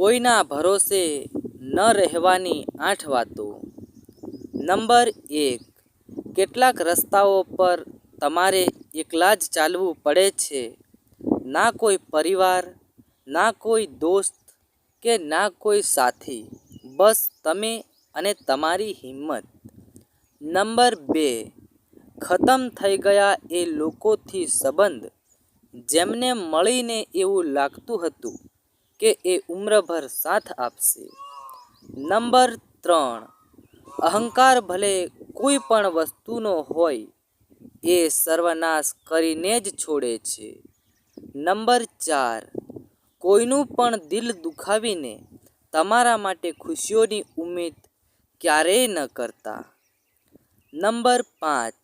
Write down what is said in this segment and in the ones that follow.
કોઈના ભરોસે ન રહેવાની આઠ વાતો. નંબર એક, કેટલાક રસ્તાઓ પર તમારે એકલા જ ચાલવું પડે છે. ના કોઈ પરિવાર, ના કોઈ દોસ્ત કે ના કોઈ સાથી. બસ તમે અને તમારી હિંમત. નંબર બે, ખતમ થઈ ગયા એ લોકોથી સંબંધ. જેમને મળીને એવું લાગતું હતું કે એ ઉમ્રભર સાથ આપશે. નંબર ત્રણ. અહંકાર ભલે કોઈ પણ વસ્તુનો હોય, એ સર્વનાશ કરીને જ છોડે છે. નંબર ચાર. કોઈનું પણ દિલ દુખાવીને તમારા માટે ખુશીઓની ઉમેદ ક્યારેય ન કરતા. નંબર પાંચ.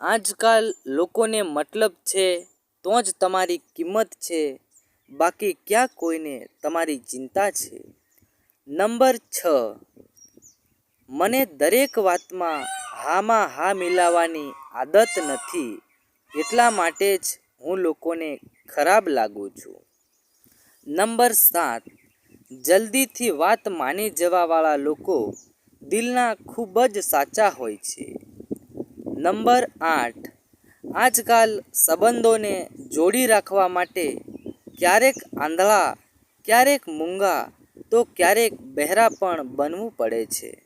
આજકાલ લોકોને મતલબ છે, તો જ તમારી કિંમત છે બાકી ક્યાં કોઈને તમારી ચિંતા છે? નંબર છ. મને દરેક વાતમાં હામાં હા મિલાવવાની આદત નથી. એટલા માટે જ હું લોકોને ખરાબ લાગું છું. નંબર સાત. જલ્દીથી વાત માની જવાવાળા લોકો દિલના ખૂબ જ સાચા હોય છે. નંબર આઠ. આજકાલ સંબંધોને જોડી રાખવા માટે ક્યારેક આંધળા ક્યારેક મૂંગા તો ક્યારેક બહેરા પણ બનવું પડે છે.